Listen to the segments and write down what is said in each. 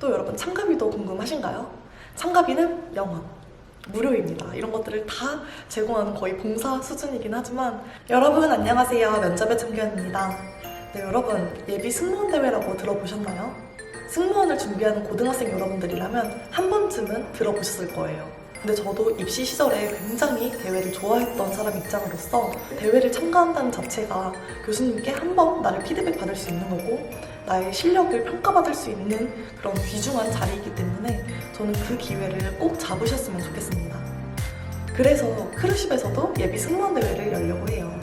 또 여러분 참가비도 궁금하신가요? 참가비는 0원. 무료입니다. 이런 것들을 다 제공하는 거의 봉사 수준이긴 하지만 여러분 안녕하세요. 면접의 청견입니다. 네, 여러분 예비 승무원 대회라고 들어보셨나요? 승무원을 준비하는 고등학생 여러분들이라면 한 번쯤은 들어보셨을 거예요. 근데 저도 입시 시절에 굉장히 대회를 좋아했던 사람 입장으로서 대회를 참가한다는 자체가 교수님께 한 번 나를 피드백 받을 수 있는 거고 나의 실력을 평가받을 수 있는 그런 귀중한 자리이기 때문에 저는 그 기회를 꼭 잡으셨으면 좋겠습니다. 그래서 크루십에서도 예비 승무원 대회를 열려고 해요.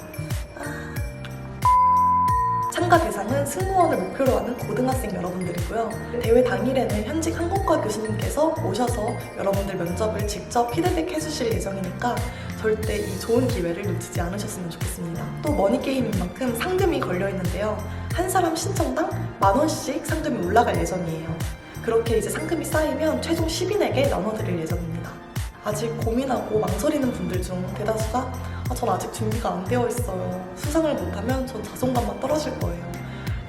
아. 참가 대상은 승무원을 목표로 하는 고등학생 여러분들이고요. 대회 당일에는 현직 항공과 교수님께서 오셔서 여러분들 면접을 직접 피드백 해 주실 예정이니까 절대 이 좋은 기회를 놓치지 않으셨으면 좋겠습니다. 또 머니게임인 만큼 상금이 걸려 있는데요. 한 사람 신청당 만 원씩 상금이 올라갈 예정이에요. 그렇게 이제 상금이 쌓이면 최종 10인에게 나눠드릴 예정입니다. 아직 고민하고 망설이는 분들 중 대다수가 아, 전 아직 준비가 안 되어 있어요. 수상을 못하면 전 자존감만 떨어질 거예요.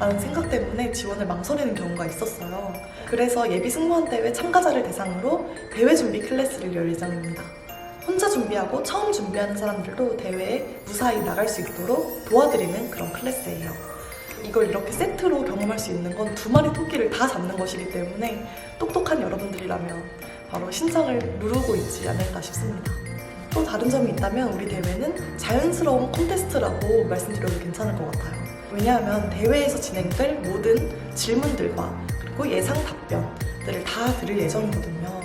라는 생각 때문에 지원을 망설이는 경우가 있었어요. 그래서 예비 승무원 대회 참가자를 대상으로 대회 준비 클래스를 열 예정입니다. 혼자 준비하고 처음 준비하는 사람들도 대회에 무사히 나갈 수 있도록 도와드리는 그런 클래스예요. 이걸 이렇게 세트로 경험할 수 있는 건 두 마리 토끼를 다 잡는 것이기 때문에 똑똑한 여러분들이라면 바로 신청을 누르고 있지 않을까 싶습니다. 또 다른 점이 있다면 우리 대회는 자연스러운 콘테스트라고 말씀드려도 괜찮을 것 같아요. 왜냐하면 대회에서 진행될 모든 질문들과 그리고 예상 답변들을 다 들을 예정이거든요.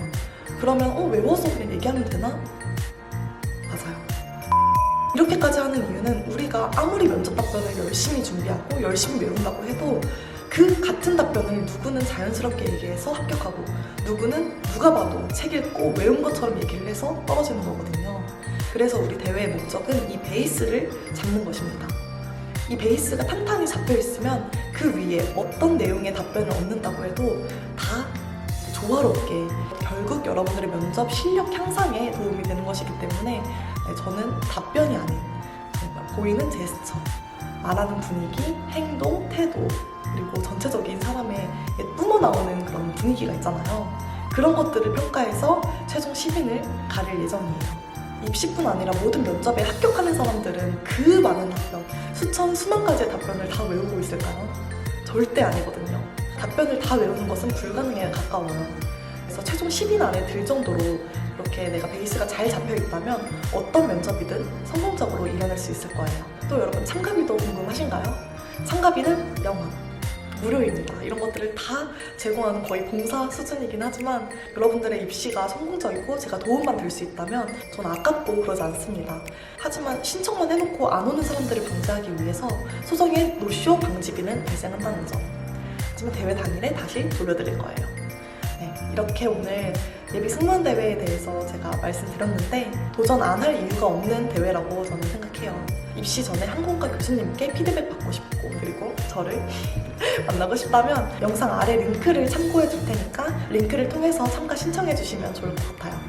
그러면 어 외워서 그냥 얘기하면 되나? 맞아요. 이렇게까지 하는 이유는 우리가 아무리 면접 답변을 열심히 준비하고 열심히 외운다고 해도 그 같은 답변을 누구는 자연스럽게 얘기해서 합격하고 누구는 누가 봐도 책 읽고 외운 것처럼 얘기를 해서 떨어지는 거거든요. 그래서 우리 대회의 목적은 이 베이스를 잡는 것입니다. 이 베이스가 탄탄히 잡혀 있으면 그 위에 어떤 내용의 답변을 얻는다고 해도 다 조화롭게 결국 여러분들의 면접 실력 향상에 도움이 되는 것이기 때문에 네, 저는 답변이 아닌 정말 보이는 제스처, 말하는 분위기, 행동, 태도 그리고 전체적인 사람의 뿜어 나오는 그런 분위기가 있잖아요. 그런 것들을 평가해서 최종 10인을 가릴 예정이에요. 입시뿐 아니라 모든 면접에 합격하는 사람들은 그 많은 답변, 수천, 수만 가지의 답변을 다 외우고 있을까요? 절대 아니거든요. 답변을 다 외우는 것은 불가능에 가까워요. 그래서 최종 10인 안에 들 정도로 이렇게 내가 베이스가 잘 잡혀 있다면 어떤 면접이든 성공적으로 이뤄낼 수 있을 거예요. 또 여러분 참가비도 궁금하신가요? 참가비는 0원. 무료입니다. 이런 것들을 다 제공하는 거의 봉사 수준이긴 하지만 여러분들의 입시가 성공적이고 제가 도움만 될 수 있다면 전 아깝고 그러지 않습니다. 하지만 신청만 해놓고 안 오는 사람들을 방지하기 위해서 소정의 노쇼 방지비는 발생한다는 점. 하지만 대회 당일에 다시 돌려드릴 거예요. 네, 이렇게 오늘 예비 승무원 대회에 대해서 제가 말씀드렸는데 도전 안 할 이유가 없는 대회라고 저는 생각해요. 입시 전에 항공과 교수님께 피드백 받고 싶고 그리고 저를 만나고 싶다면 영상 아래 링크를 참고해 줄 테니까 링크를 통해서 참가 신청해 주시면 좋을 것 같아요.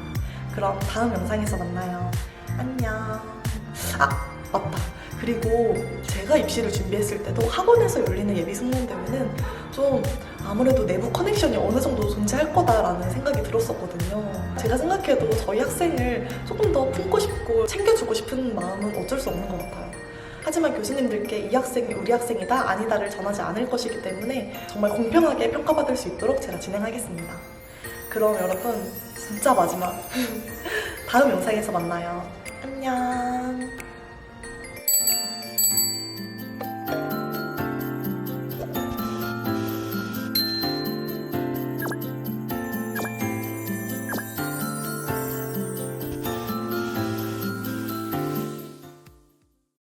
그럼 다음 영상에서 만나요. 안녕. 아 맞다. 그리고 제가 입시를 준비했을 때도 학원에서 열리는 예비 승무원 대회는 좀 아무래도 내부 커넥션이 어느 정도 존재할 거다라는 생각이 들었었거든요. 제가 생각해도 저희 학생을 조금 더 품고 싶고 챙겨주고 싶은 마음은 어쩔 수 없는 것 같아요. 하지만 교수님들께 이 학생이 우리 학생이다 아니다를 전하지 않을 것이기 때문에 정말 공평하게 평가받을 수 있도록 제가 진행하겠습니다. 그럼 여러분 진짜 마지막 다음 영상에서 만나요. 안녕.